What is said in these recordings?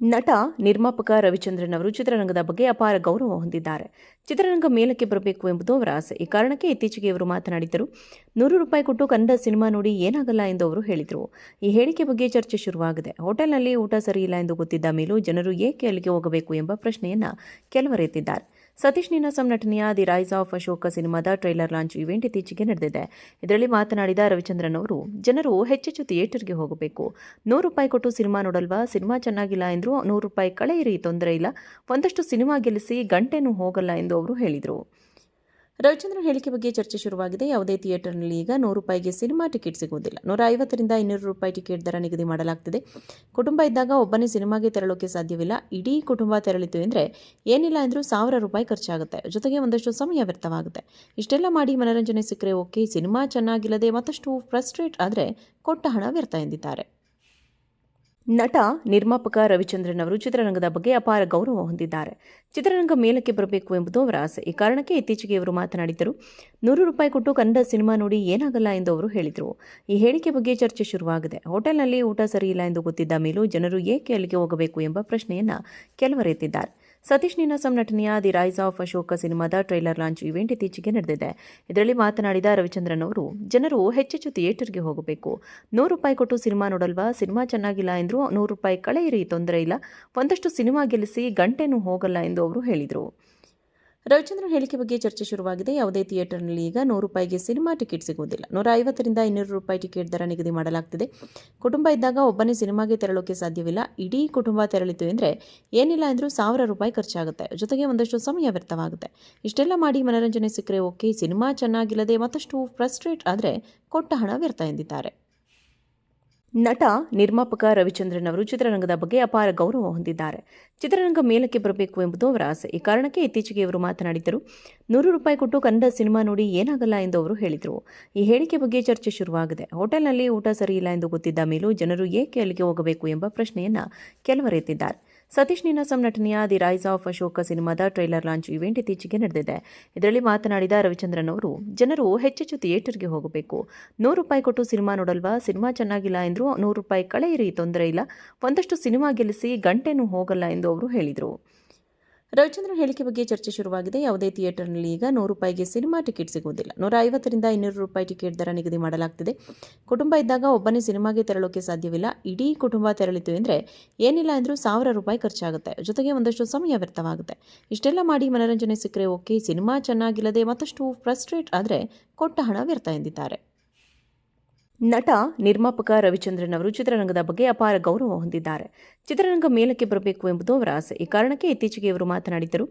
ನಟ ನಿರ್ಮಾಪಕ ರವಿಚಂದ್ರನ್ ಅವರು ಚಿತ್ರರಂಗದ ಬಗ್ಗೆ ಅಪಾರ ಗೌರವ ಹೊಂದಿದ್ದಾರೆ. ಚಿತ್ರರಂಗ ಮೇಲಕ್ಕೆ ಬರಬೇಕು ಎಂಬುದು ಅವರ ಆಸೆ. ಈ ಕಾರಣಕ್ಕೆ ಇತ್ತೀಚೆಗೆ ಇವರು ಮಾತನಾಡಿದ್ದರು, ನೂರು ರೂಪಾಯಿ ಕೊಟ್ಟು ಕನ್ನಡ ಸಿನಿಮಾ ನೋಡಿ ಏನಾಗಲ್ಲ ಎಂದು ಅವರು ಹೇಳಿದರು. ಈ ಹೇಳಿಕೆ ಬಗ್ಗೆ ಚರ್ಚೆ ಶುರುವಾಗಿದೆ. ಹೋಟೆಲ್ನಲ್ಲಿ ಊಟ ಸರಿಯಿಲ್ಲ ಎಂದು ಗೊತ್ತಿದ್ದ ಮೇಲೂ ಜನರು ಏಕೆ ಅಲ್ಲಿಗೆ ಹೋಗಬೇಕು ಎಂಬ ಪ್ರಶ್ನೆಯನ್ನು ಕೆಲವರು ಎತ್ತಿದ್ದಾರೆ. ಸತೀಶ್ ನೀನಾಸಂ ನಟನೆಯ ದಿ ರೈಸ್ ಆಫ್ ಅಶೋಕ ಸಿನಿಮಾದ ಟ್ರೈಲರ್ ಲಾಂಚ್ ಇವೆಂಟ್ ಇತ್ತೀಚೆಗೆ ನಡೆದಿದೆ. ಇದರಲ್ಲಿ ಮಾತನಾಡಿದ ರವಿಚಂದ್ರನ್ ಅವರು, ಜನರು ಹೆಚ್ಚೆಚ್ಚು ಥಿಯೇಟರ್ಗೆ ಹೋಗಬೇಕು. ನೂರು ರೂಪಾಯಿ ಕೊಟ್ಟು ಸಿನಿಮಾ ನೋಡಲ್ವಾ? ಸಿನಿಮಾ ಚೆನ್ನಾಗಿಲ್ಲ ಎಂದರು ನೂರು ರೂಪಾಯಿ ಕಳೆಯಿರಿ ತೊಂದರೆ ಇಲ್ಲ. ಒಂದಷ್ಟು ಸಿನಿಮಾ ಗೆಲ್ಲಿಸಿ ಗಂಟೆನೂ ಹೋಗಲ್ಲ ಎಂದು ಅವರು ಹೇಳಿದರು. ರವಿಚಂದ್ರನ್ ಹೇಳಿಕೆ ಬಗ್ಗೆ ಚರ್ಚೆ ಶುರುವಾಗಿದೆ. ಯಾವುದೇ ಥಿಯೇಟರ್ನಲ್ಲಿ ಈಗ ನೂರು ರೂಪಾಯಿಗೆ ಸಿನಿಮಾ ಟಿಕೆಟ್ ಸಿಗುವುದಿಲ್ಲ. ನೂರ ಐವತ್ತರಿಂದ ಇನ್ನೂರು ರೂಪಾಯಿ ಟಿಕೆಟ್ ದರ ನಿಗದಿ ಮಾಡಲಾಗ್ತಿದೆ. ಕುಟುಂಬ ಇದ್ದಾಗ ಒಬ್ಬನೇ ಸಿನಿಮಾಗೆ ತೆರಳೋಕೆ ಸಾಧ್ಯವಿಲ್ಲ. ಇಡೀ ಕುಟುಂಬ ತೆರಳಿತು ಅಂದರೆ ಏನಿಲ್ಲ ಅಂದರೂ ಸಾವಿರ ರೂಪಾಯಿ ಖರ್ಚಾಗುತ್ತೆ. ಜೊತೆಗೆ ಒಂದಷ್ಟು ಸಮಯ ವ್ಯರ್ಥವಾಗುತ್ತೆ. ಇಷ್ಟೆಲ್ಲ ಮಾಡಿ ಮನರಂಜನೆ ಸಿಕ್ಕರೆ ಓಕೆ. ಸಿನಿಮಾ ಚೆನ್ನಾಗಿಲ್ಲದೆ ಮತ್ತಷ್ಟು ಫ್ರಸ್ಟ್ರೇಟ್ ಆದರೆ ಕೊಟ್ಟ ಹಣ ವ್ಯರ್ಥ ಎಂದಿದ್ದಾರೆ. ನಟ ನಿರ್ಮಾಪಕ ರವಿಚಂದ್ರನ್ ಅವರು ಚಿತ್ರರಂಗದ ಬಗ್ಗೆ ಅಪಾರ ಗೌರವ ಹೊಂದಿದ್ದಾರೆ. ಚಿತ್ರರಂಗ ಮೇಲಕ್ಕೆ ಬರಬೇಕು ಎಂಬುದು ಅವರ ಆಸೆ. ಈ ಕಾರಣಕ್ಕೆ ಇತ್ತೀಚೆಗೆ ಇವರು ಮಾತನಾಡಿದ್ದರು, ನೂರು ರೂಪಾಯಿ ಕೊಟ್ಟು ಕನ್ನಡ ಸಿನಿಮಾ ನೋಡಿ ಏನಾಗಲ್ಲ ಎಂದು ಅವರು ಹೇಳಿದರು. ಈ ಹೇಳಿಕೆ ಬಗ್ಗೆ ಚರ್ಚೆ ಶುರುವಾಗಿದೆ. ಹೋಟೆಲ್ನಲ್ಲಿ ಊಟ ಸರಿಯಿಲ್ಲ ಎಂದು ಗೊತ್ತಿದ್ದ ಮೇಲೂ ಜನರು ಏಕೆ ಅಲ್ಲಿಗೆ ಹೋಗಬೇಕು ಎಂಬ ಪ್ರಶ್ನೆಯನ್ನು ಕೆಲವರು ಎತ್ತಿದ್ದಾರೆ ಸತೀಶ್ ನೀನಾಸಂ ನಟನೆಯ ದಿ ರೈಸ್ ಆಫ್ ಅಶೋಕ ಸಿನಿಮಾದ ಟ್ರೈಲರ್ ಲಾಂಚ್ ಇವೆಂಟ್ ಇತ್ತೀಚೆಗೆ ನಡೆದಿದೆ. ಇದರಲ್ಲಿ ಮಾತನಾಡಿದ ರವಿಚಂದ್ರನ್ ಅವರು, ಜನರು ಹೆಚ್ಚೆಚ್ಚು ಥಿಯೇಟರ್ಗೆ ಹೋಗಬೇಕು. ನೂರು ರೂಪಾಯಿ ಕೊಟ್ಟು ಸಿನಿಮಾ ನೋಡಲ್ವಾ? ಸಿನಿಮಾ ಚೆನ್ನಾಗಿಲ್ಲ ಎಂದರೂ ನೂರು ರೂಪಾಯಿ ಕಳೆಯಿರಿ, ತೊಂದರೆ ಇಲ್ಲ. ಒಂದಷ್ಟು ಸಿನಿಮಾ ಗೆಲ್ಲಿಸಿ ಗಂಟೆನೂ ಹೋಗಲ್ಲ ಎಂದು ಅವರು ಹೇಳಿದರು. ರವಿಚಂದ್ರನ್ ಹೇಳಿಕೆ ಬಗ್ಗೆ ಚರ್ಚೆ ಶುರುವಾಗಿದೆ. ಯಾವುದೇ ಥಿಯೇಟರ್ನಲ್ಲಿ ಈಗ ನೂರು ರೂಪಾಯಿಗೆ ಸಿನಿಮಾ ಟಿಕೆಟ್ ಸಿಗುವುದಿಲ್ಲ. ನೂರ ಐವತ್ತರಿಂದ ಇನ್ನೂರು ರೂಪಾಯಿ ಟಿಕೆಟ್ ದರ ನಿಗದಿ ಮಾಡಲಾಗ್ತಿದೆ. ಕುಟುಂಬ ಇದ್ದಾಗ ಒಬ್ಬನೇ ಸಿನಿಮಾಗೆ ತೆರಳೋಕೆ ಸಾಧ್ಯವಿಲ್ಲ. ಇಡೀ ಕುಟುಂಬ ತೆರಳಿತು ಅಂದರೆ ಏನಿಲ್ಲ ಅಂದರೂ ಸಾವಿರ ರೂಪಾಯಿ ಖರ್ಚಾಗುತ್ತೆ. ಜೊತೆಗೆ ಒಂದಷ್ಟು ಸಮಯ ವ್ಯರ್ಥವಾಗುತ್ತೆ. ಇಷ್ಟೆಲ್ಲ ಮಾಡಿ ಮನರಂಜನೆ ಸಿಕ್ಕರೆ ಓಕೆ. ಸಿನಿಮಾ ಚೆನ್ನಾಗಿಲ್ಲದೆ ಮತ್ತಷ್ಟು ಫ್ರಸ್ಟ್ರೇಟ್ ಆದರೆ ಕೊಟ್ಟ ಹಣ ವ್ಯರ್ಥ ಎಂದಿದ್ದಾರೆ. ನಟ ನಿರ್ಮಾಪಕ ರವಿಚಂದ್ರನ್ ಅವರು ಚಿತ್ರರಂಗದ ಬಗ್ಗೆ ಅಪಾರ ಗೌರವ ಹೊಂದಿದ್ದಾರೆ. ಚಿತ್ರರಂಗ ಮೇಲಕ್ಕೆ ಬರಬೇಕು ಎಂಬುದು ಅವರ ಆಸೆ. ಈ ಕಾರಣಕ್ಕೆ ಇತ್ತೀಚೆಗೆ ಇವರು ಮಾತನಾಡಿದ್ದರು, ನೂರು ರೂಪಾಯಿ ಕೊಟ್ಟು ಕನ್ನಡ ಸಿನಿಮಾ ನೋಡಿ ಏನಾಗಲ್ಲ ಎಂದು ಅವರು ಹೇಳಿದರು. ಈ ಹೇಳಿಕೆ ಬಗ್ಗೆ ಚರ್ಚೆ ಶುರುವಾಗಿದೆ. ಹೋಟೆಲ್ನಲ್ಲಿ ಊಟ ಸರಿಯಿಲ್ಲ ಎಂದು ಗೊತ್ತಿದ್ದ ಮೇಲೂ ಜನರು ಏಕೆ ಅಲ್ಲಿಗೆ ಹೋಗಬೇಕು ಎಂಬ ಪ್ರಶ್ನೆಯನ್ನ ಕೆಲವರು ಎತ್ತಿದ್ದಾರೆ. ಸತೀಶ್ ನೀನಾಸಂ ನಟನೆಯ ದಿ ರೈಸ್ ಆಫ್ ಅಶೋಕ ಸಿನಿಮಾದ ಟ್ರೈಲರ್ ಲಾಂಚ್ ಇವೆಂಟ್ ಇತ್ತೀಚೆಗೆ ನಡೆದಿದೆ. ಇದರಲ್ಲಿ ಮಾತನಾಡಿದ ರವಿಚಂದ್ರನ್ ಅವರು, ಜನರು ಹೆಚ್ಚೆಚ್ಚು ಥಿಯೇಟರ್ಗೆ ಹೋಗಬೇಕು. ನೂರು ರೂಪಾಯಿ ಕೊಟ್ಟು ಸಿನಿಮಾ ನೋಡಲ್ವಾ? ಸಿನಿಮಾ ಚೆನ್ನಾಗಿಲ್ಲ ಎಂದರು ನೂರು ರೂಪಾಯಿ ಕಳೆಯಿರಿ ತೊಂದರೆ ಇಲ್ಲ. ಒಂದಷ್ಟು ಸಿನಿಮಾ ಗೆಲ್ಲಿಸಿ ಗಂಟೆನೂ ಹೋಗಲ್ಲ ಎಂದು ಅವರು ಹೇಳಿದರು. ರವಿಚಂದ್ರನ್ ಹೇಳಿಕೆ ಬಗ್ಗೆ ಚರ್ಚೆ ಶುರುವಾಗಿದೆ. ಯಾವುದೇ ಥಿಯೇಟರ್ನಲ್ಲಿ ಈಗ ನೂರು ರೂಪಾಯಿಗೆ ಸಿನಿಮಾ ಟಿಕೆಟ್ ಸಿಗುವುದಿಲ್ಲ. ನೂರ ಐವತ್ತರಿಂದ ಇನ್ನೂರು ರೂಪಾಯಿ ಟಿಕೆಟ್ ದರ ನಿಗದಿ ಮಾಡಲಾಗ್ತಿದೆ. ಕುಟುಂಬ ಇದ್ದಾಗ ಒಬ್ಬನೇ ಸಿನಿಮಾಗೆ ತೆರಳೋಕೆ ಸಾಧ್ಯವಿಲ್ಲ. ಇಡೀ ಕುಟುಂಬ ತೆರಳಿತು ಅಂದರೆ ಏನಿಲ್ಲ ಅಂದರೂ ಸಾವಿರ ರೂಪಾಯಿ ಖರ್ಚಾಗುತ್ತೆ. ಜೊತೆಗೆ ಒಂದಷ್ಟು ಸಮಯ ವ್ಯರ್ಥವಾಗುತ್ತೆ. ಇಷ್ಟೆಲ್ಲ ಮಾಡಿ ಮನರಂಜನೆ ಸಿಕ್ಕರೆ ಓಕೆ. ಸಿನಿಮಾ ಚೆನ್ನಾಗಿಲ್ಲದೆ ಮತ್ತಷ್ಟು ಫ್ರಸ್ಟ್ರೇಟ್ ಆದರೆ ಕೊಟ್ಟ ಹಣ ವ್ಯರ್ಥ ಎಂದಿದ್ದಾರೆ. ನಟ ನಿರ್ಮಾಪಕ ರವಿಚಂದ್ರನ್ ಅವರು ಚಿತ್ರರಂಗದ ಬಗ್ಗೆ ಅಪಾರ ಗೌರವ ಹೊಂದಿದ್ದಾರೆ. ಚಿತ್ರರಂಗ ಮೇಲಕ್ಕೆ ಬರಬೇಕು ಎಂಬುದು ಅವರ ಆಸೆ. ಈ ಕಾರಣಕ್ಕೆ ಇತ್ತೀಚೆಗೆ ಇವರು ಮಾತನಾಡಿದ್ದರು,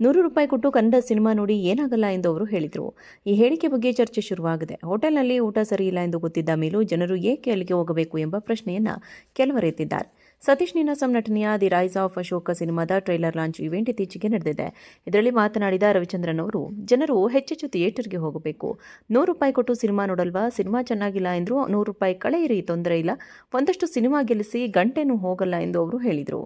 ನೂರು ರೂಪಾಯಿ ಕೊಟ್ಟು ಕನ್ನಡ ಸಿನಿಮಾ ನೋಡಿ ಏನಾಗಲ್ಲ ಎಂದು ಅವರು ಹೇಳಿದರು. ಈ ಹೇಳಿಕೆ ಬಗ್ಗೆ ಚರ್ಚೆ ಶುರುವಾಗಿದೆ. ಹೋಟೆಲ್ನಲ್ಲಿ ಊಟ ಸರಿಯಿಲ್ಲ ಎಂದು ಗೊತ್ತಿದ್ದ ಮೇಲೂ ಜನರು ಏಕೆ ಅಲ್ಲಿಗೆ ಹೋಗಬೇಕು ಎಂಬ ಪ್ರಶ್ನೆಯನ್ನು ಕೆಲವರು ಎತ್ತಿದ್ದಾರೆ. ಸತೀಶ್ ನೀನಾಸಂ ನಟನೆಯ ದಿ ರೈಸ್ ಆಫ್ ಅಶೋಕ ಸಿನಿಮಾದ ಟ್ರೈಲರ್ ಲಾಂಚ್ ಇವೆಂಟ್ ಇತ್ತೀಚೆಗೆ ನಡೆದಿದೆ. ಇದರಲ್ಲಿ ಮಾತನಾಡಿದ ರವಿಚಂದ್ರನ್ ಅವರು, ಜನರು ಹೆಚ್ಚೆಚ್ಚು ಥಿಯೇಟರ್ಗೆ ಹೋಗಬೇಕು. ನೂರು ರೂಪಾಯಿ ಕೊಟ್ಟು ಸಿನಿಮಾ ನೋಡಲ್ವಾ? ಸಿನಿಮಾ ಚೆನ್ನಾಗಿಲ್ಲ ಎಂದರು ನೂರು ರೂಪಾಯಿ ಕಳೆಯಿರಿ ತೊಂದರೆ ಇಲ್ಲ. ಒಂದಷ್ಟು ಸಿನಿಮಾ ಗೆಲ್ಲಿಸಿ ಗಂಟೆನೂ ಹೋಗಲ್ಲ ಎಂದು ಅವರು ಹೇಳಿದರು.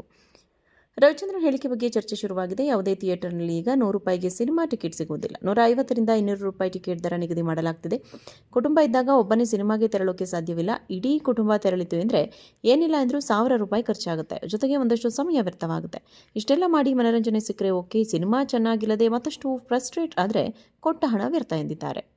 ರವಿಚಂದ್ರನ್ ಹೇಳಿಕೆ ಬಗ್ಗೆ ಚರ್ಚೆ ಶುರುವಾಗಿದೆ. ಯಾವುದೇ ಥಿಯೇಟರ್ನಲ್ಲಿ ಈಗ ನೂರು ರೂಪಾಯಿಗೆ ಸಿನಿಮಾ ಟಿಕೆಟ್ ಸಿಗುವುದಿಲ್ಲ. ನೂರ ಐವತ್ತರಿಂದ ಇನ್ನೂರು ರೂಪಾಯಿ ಟಿಕೆಟ್ ದರ ನಿಗದಿ ಮಾಡಲಾಗ್ತಿದೆ. ಕುಟುಂಬ ಇದ್ದಾಗ ಒಬ್ಬನೇ ಸಿನಿಮಾಗೆ ತೆರಳೋಕೆ ಸಾಧ್ಯವಿಲ್ಲ. ಇಡೀ ಕುಟುಂಬ ತೆರಳಿತು ಅಂದರೆ ಏನಿಲ್ಲ ಅಂದರೂ ಸಾವಿರ ರೂಪಾಯಿ ಖರ್ಚಾಗುತ್ತೆ. ಜೊತೆಗೆ ಒಂದಷ್ಟು ಸಮಯ ವ್ಯರ್ಥವಾಗುತ್ತೆ. ಇಷ್ಟೆಲ್ಲ ಮಾಡಿ ಮನರಂಜನೆ ಸಿಕ್ಕರೆ ಓಕೆ. ಸಿನಿಮಾ ಚೆನ್ನಾಗಿಲ್ಲದೆ ಮತ್ತಷ್ಟು ಫ್ರಸ್ಟ್ರೇಟ್ ಆದರೆ ಕೊಟ್ಟ ಹಣ ವ್ಯರ್ಥ ಎಂದಿದ್ದಾರೆ.